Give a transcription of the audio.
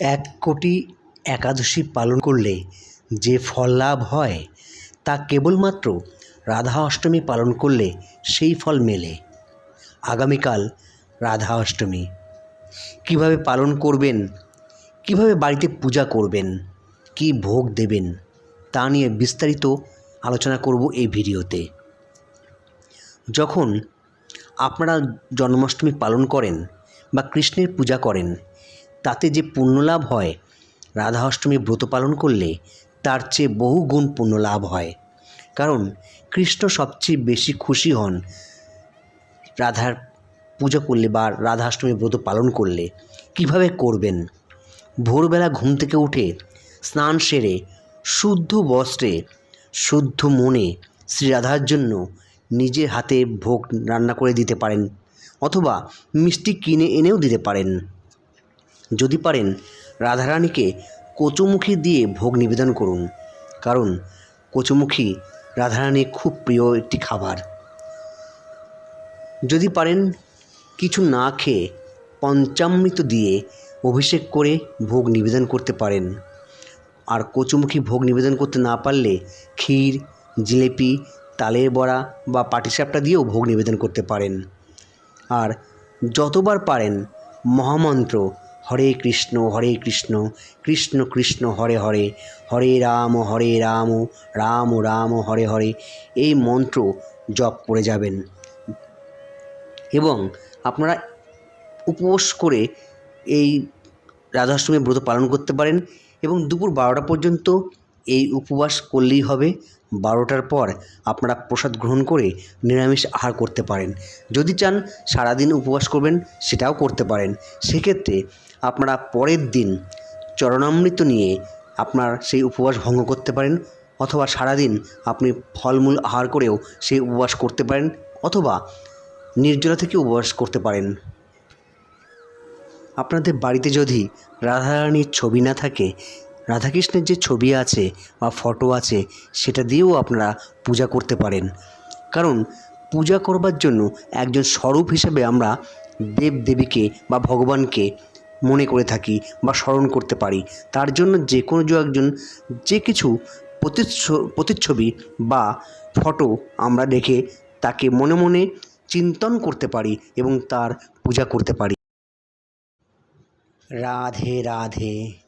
এক কোটি একাদশী পালন করলে যে ফল লাভ হয়, তা কেবলমাত্র রাধা অষ্টমী পালন করলে সেই ফল মেলে। আগামীকাল রাধা অষ্টমী। কীভাবে পালন করবেন? কীভাবে বাড়িতে পূজা করবেন? কী ভোগ দেবেন? তা নিয়ে বিস্তারিত আলোচনা করব এই ভিডিওতে। যখন আপনারা জন্মাষ্টমী পালন করেন বা কৃষ্ণের পূজা করেন তাতে যে পুণ্যলাভ হয় রাধা অষ্টমী ব্রত পালন করলে তার চেয়ে বহু গুণ পুণ্য লাভ হয়। কারণ কৃষ্ণ সবচেয়ে বেশি খুশি হন রাধার পূজা করলে বা রাধাষ্টমী ব্রত পালন করলে। কীভাবে করবেন? ভোরবেলা ঘুম থেকে উঠে স্নান সেরে শুদ্ধ বস্ত্রে, শুদ্ধ মনে শ্রী রাধার জন্য নিজের হাতে ভোগ রান্না করে দিতে পারেন, অথবা মিষ্টি কিনে এনেও দিতে পারেন। যদি পারেন, রাধারানীকে কচুমুখী দিয়ে ভোগ নিবেদন করুন। কারণ, কচুমুখী রাধারানীর খুব প্রিয় একটি খাবার। যদি পারেন, কিছু না খেয়ে পঞ্চামৃত দিয়ে অভিষেক করে ভোগ নিবেদন করতে পারেন। আর কচুমুখী ভোগ নিবেদন করতে না পারলে ক্ষীর, জিলেপি, তালের বড়া বা পাটিসাপটা দিয়েও ভোগ নিবেদন করতে পারেন। আর যতবার পারেন, মহামন্ত্র হরে কৃষ্ণ হরে কৃষ্ণ কৃষ্ণ কৃষ্ণ, হরে হরে হরে রাম হরে রাম রাম রাম, হরে হরে, এই মন্ত্র জপ করে যাবেন। এবং আপনারা উপোস করে এই রাধাষ্টমী ব্রত পালন করতে পারেন এবং দুপুর বারোটা পর্যন্ত এই উপবাস করলেই হবে। বারোটার পর আপনারা প্রসাদ গ্রহণ করে নিরামিষ আহার করতে পারেন। যদি চান সারাদিন উপবাস করবেন, সেটাও করতে পারেন। সেক্ষেত্রে আপনারা পরের দিন চরণামৃত নিয়ে আপনার সেই উপবাস ভঙ্গ করতে পারেন। অথবা সারাদিন আপনি ফলমূল আহার করেও সেই উপবাস করতে পারেন। অথবা নির্জলা থেকে উপবাস করতে পারেন। আপনাদের বাড়িতে যদি রাধারানীর ছবি না থাকে রাধাকৃষ্ণের যে ছবি আছে বা ফটো আছে, সেটা দিয়েও আপনারা পূজা করতে পারেন। কারণ পূজা করবার জন্য একজন স্বরূপ হিসেবে আমরা দেব দেবীকে বা ভগবানকে মনে করে থাকি বা স্মরণ করতে পারি। তার জন্য যে কোনো যে একজন যে কিছু প্রতিচ্ছ, প্রতিচ্ছবি বা ফটো আমরা দেখে তাকে মনে মনে চিন্তন করতে পারি এবং তার পূজা করতে পারি। রাধে রাধে।